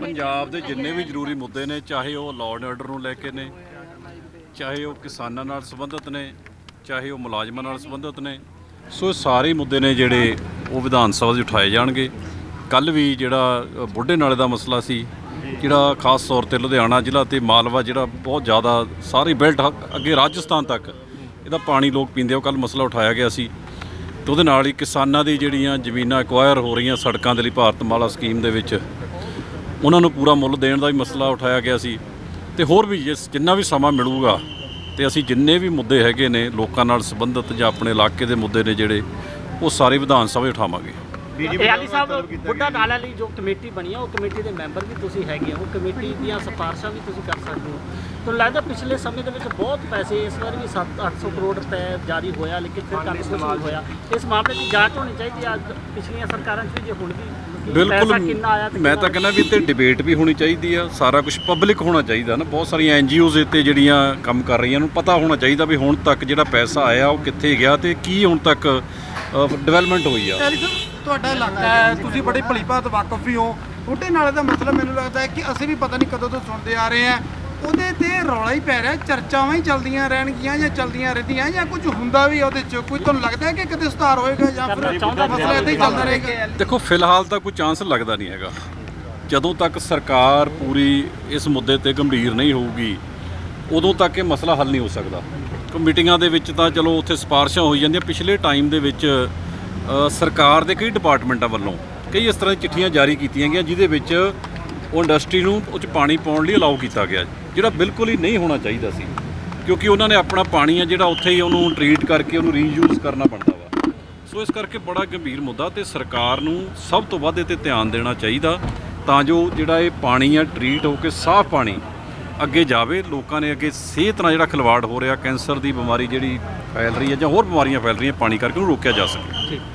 ਪੰਜਾਬ ਦੇ ਜਿੰਨੇ ਵੀ ਜ਼ਰੂਰੀ ਮੁੱਦੇ ਨੇ ਚਾਹੇ ਉਹ ਲਾਅ ਐਂਡ ਆਰਡਰ ਨੂੰ ਲੈ ਕੇ ਨੇ ਚਾਹੇ ਉਹ ਕਿਸਾਨਾਂ ਨਾਲ ਸੰਬੰਧਿਤ ਨੇ ਚਾਹੇ ਉਹ ਮੁਲਾਜ਼ਮਾਂ ਨਾਲ ਸੰਬੰਧਿਤ ਨੇ ਸੋ ਸਾਰੇ ਮੁੱਦੇ ਨੇ ਜਿਹੜੇ ਉਹ ਵਿਧਾਨ ਸਭਾ 'ਚ ਉਠਾਏ ਜਾਣਗੇ। ਕੱਲ ਵੀ ਜਿਹੜਾ ਬੁੱਢੇ ਨਾਲੇ ਦਾ ਮਸਲਾ ਸੀ ਜਿਹੜਾ ਖਾਸ ਤੌਰ ਤੇ ਲੁਧਿਆਣਾ ਜ਼ਿਲ੍ਹਾ ਤੇ ਮਾਲਵਾ ਜਿਹੜਾ ਬਹੁਤ ਜ਼ਿਆਦਾ ਸਾਰੀ ਬੈਲਟ ਅੱਗੇ ਰਾਜਸਥਾਨ ਤੱਕ ਇਹਦਾ ਪਾਣੀ ਲੋਕ ਪੀਂਦੇ ਉਹ ਕੱਲ ਮਸਲਾ ਉਠਾਇਆ ਗਿਆ ਸੀ। ਤੇ ਉਹਦੇ ਨਾਲ ਹੀ ਕਿਸਾਨਾਂ ਦੀ ਜਿਹੜੀਆਂ ਜ਼ਮੀਨਾਂ ਐਕਵਾਇਰ ਹੋ ਰਹੀਆਂ ਸੜਕਾਂ ਦੇ ਲਈ ਭਾਰਤ ਮਾਲਾ ਸਕੀਮ ਦੇ ਵਿੱਚ, ਉਹਨਾਂ ਨੂੰ ਪੂਰਾ ਮੁੱਲ ਦੇਣ ਦਾ ਵੀ ਮਸਲਾ ਉਠਾਇਆ ਗਿਆ ਸੀ। ਤੇ ਹੋਰ ਵੀ ਜਿਸ ਜਿੰਨਾ ਵੀ ਸਮਾਂ ਮਿਲੂਗਾ, ਤੇ ਅਸੀਂ ਜਿੰਨੇ ਵੀ ਮੁੱਦੇ ਹੈਗੇ ਨੇ ਲੋਕਾਂ ਨਾਲ ਸੰਬੰਧਿਤ ਜਾਂ ਆਪਣੇ ਇਲਾਕੇ ਦੇ ਮੁੱਦੇ ਨੇ ਜਿਹੜੇ, ਉਹ ਸਾਰੇ ਵਿਧਾਨ ਸਭਾ ਉਠਾਵਾਂਗੇ। ਆਲੀ ਸਾਹਿਬ ਬੁੱਢਾ ਨਾਲਾ ਲਈ ਜੋ ਕਮੇਟੀ ਬਣੀ ਹੈ ਉਹ ਕਮੇਟੀ ਦੇ ਮੈਂਬਰ ਵੀ ਤੁਸੀਂ ਹੈਗੇ ਹੋ ਉਹ ਕਮੇਟੀ ਦੀਆਂ ਸਿਫਾਰਸ਼ਾਂ ਵੀ ਤੁਸੀਂ ਕਰ ਸਕਦੇ ਹੋ। ਤੁਹਾਨੂੰ ਲੱਗਦਾ ਪਿਛਲੇ ਸਮੇਂ ਦੇ ਵਿੱਚ ਬਹੁਤ ਪੈਸੇ ਇਸ ਵਾਰ ਵੀ 7-800 ਕਰੋੜ ਰੁਪਏ ਜਾਰੀ ਹੋਇਆ ਲੇਕਿਨ ਫਿਰ ਕੰਮ ਕੁਝ ਨਹੀਂ ਹੋਇਆ। ਇਸ ਮਾਮਲੇ ਦੀ ਜਾਂਚ ਹੋਣੀ ਚਾਹੀਦੀ ਹੈ ਅੱਜ ਪਿਛਲੀਆਂ ਸਰਕਾਰਾਂ 'ਚ ਵੀ ਜੇ ਹੁਣ ਵੀ ਬਿਲਕੁਲ ਪੈਸਾ ਕਿੰਨਾ ਆਇਆ ਤੇ ਮੈਂ ਤਾਂ ਕਹਿੰਦਾ ਵੀ ਤੇ ਡਿਬੇਟ ਵੀ ਹੋਣੀ ਚਾਹੀਦੀ ਆ ਸਾਰਾ ਕੁਝ ਪਬਲਿਕ ਹੋਣਾ ਚਾਹੀਦਾ ਨਾ ਬਹੁਤ ਸਾਰੀਆਂ ਐਨਜੀਓਜ਼ ਇੱਥੇ ਜਿਹੜੀਆਂ ਕੰਮ ਕਰ ਰਹੀਆਂ ਨੂੰ ਪਤਾ ਹੋਣਾ ਚਾਹੀਦਾ ਵੀ ਹੁਣ ਤੱਕ ਜਿਹੜਾ ਪੈਸਾ ਆਇਆ ਉਹ ਕਿੱਥੇ ਗਿਆ ਤੇ ਕੀ ਹੁਣ ਤੱਕ ਡਿਵੈਲਪਮੈਂਟ ਹੋਈ ਆ। ਤੁਹਾਡਾ ਇਲਾਕਾ ਹੈ ਤੁਸੀਂ ਬੜੇ ਭਲੀ ਭਾਤ ਵਾਕਫ ਵੀ ਹੋ। ਬੁੱਢੇ ਨਾਲੇ ਦਾ ਮਸਲਾ ਮੈਨੂੰ ਲੱਗਦਾ ਹੈ ਕਿ ਅਸੀਂ ਵੀ ਪਤਾ ਨਹੀਂ ਕਦੋਂ ਤੋਂ ਸੁਣਦੇ ਆ ਰਹੇ ਹਾਂ। ਉਹਦੇ ਤੇ ਰੌਲਾ ਹੀ ਪੈ ਰਿਹਾ ਚਰਚਾਵਾਂ ਹੀ ਚੱਲਦੀਆਂ ਰਹਿਣਗੀਆਂ ਜਾਂ ਚੱਲਦੀਆਂ ਰਹਿੰਦੀਆਂ ਜਾਂ ਕੁਝ ਹੁੰਦਾ ਵੀ ਉਹਦੇ ਚ। ਕੋਈ ਤੁਹਾਨੂੰ ਲੱਗਦਾ ਹੈ ਕਿ ਕਦੇ ਸੁਧਾਰ ਹੋਏਗਾ ਜਾਂ ਫਿਰ ਮਸਲਾ ਏਦਾਂ ਹੀ ਚੱਲਦਾ ਰਹੇਗਾ? ਦੇਖੋ ਫਿਲਹਾਲ ਤਾਂ ਕੋਈ ਚਾਂਸ ਲੱਗਦਾ ਨਹੀਂ ਹੈਗਾ। ਜਦੋਂ ਤੱਕ ਸਰਕਾਰ ਪੂਰੀ ਇਸ ਮੁੱਦੇ ਤੇ ਗੰਭੀਰ ਨਹੀਂ ਹੋਊਗੀ ਉਦੋਂ ਤੱਕ ਇਹ ਮਸਲਾ ਹੱਲ ਨਹੀਂ ਹੋ ਸਕਦਾ। ਕਿਉਂ ਮੀਟਿੰਗਾਂ ਦੇ ਵਿੱਚ ਤਾਂ ਚਲੋ ਉੱਥੇ ਸਿਫਾਰਸ਼ਾਂ ਹੋਈ ਜਾਂਦੀਆਂ। ਪਿਛਲੇ ਟਾਈਮ ਦੇ ਵਿੱਚ ਸਰਕਾਰ ਦੇ ਕਈ ਡਿਪਾਰਟਮੈਂਟਾਂ ਵੱਲੋਂ ਕਈ ਇਸ ਤਰ੍ਹਾਂ ਦੀ ਚਿੱਠੀਆਂ ਜਾਰੀ ਕੀਤੀਆਂ ਗਈਆਂ, ਜਿਹਦੇ ਵਿੱਚ ਉਹ ਇੰਡਸਟਰੀ ਨੂੰ ਉਹ 'ਚ ਪਾਣੀ ਪਾਉਣ ਲਈ ਅਲਾਉ ਕੀਤਾ ਗਿਆ, ਜਿਹੜਾ ਬਿਲਕੁਲ ਹੀ ਨਹੀਂ ਹੋਣਾ ਚਾਹੀਦਾ ਸੀ, ਕਿਉਂਕਿ ਉਹਨਾਂ ਨੇ ਆਪਣਾ ਪਾਣੀ ਆ ਜਿਹੜਾ ਉੱਥੇ ਹੀ ਉਹਨੂੰ ਟਰੀਟ ਕਰਕੇ ਉਹਨੂੰ ਰੀਯੂਜ਼ ਕਰਨਾ ਬਣਦਾ ਵਾ। ਸੋ ਇਸ ਕਰਕੇ ਬੜਾ ਗੰਭੀਰ ਮੁੱਦਾ ਤੇ ਸਰਕਾਰ ਨੂੰ ਸਭ ਤੋਂ ਵੱਧ ਇਹ ਤੇ ਧਿਆਨ ਦੇਣਾ ਚਾਹੀਦਾ, ਤਾਂ ਜੋ ਜਿਹੜਾ ਇਹ ਪਾਣੀ ਆ ਟਰੀਟ ਹੋ ਕੇ ਸਾਫ਼ ਪਾਣੀ ਅੱਗੇ ਜਾਵੇ, ਲੋਕਾਂ ਨੇ ਅੱਗੇ ਸਿਹਤ ਨਾਲ ਜਿਹੜਾ ਖਿਲਵਾੜ ਹੋ ਰਿਹਾ, ਕੈਂਸਰ ਦੀ ਬਿਮਾਰੀ ਜਿਹੜੀ ਫੈਲ ਰਹੀ ਹੈ ਜਾਂ ਹੋਰ ਬਿਮਾਰੀਆਂ ਫੈਲ ਰਹੀਆਂ, ਪਾਣੀ ਕਰਕੇ ਉਹਨੂੰ ਰੋਕਿਆ ਜਾ ਸਕੇ।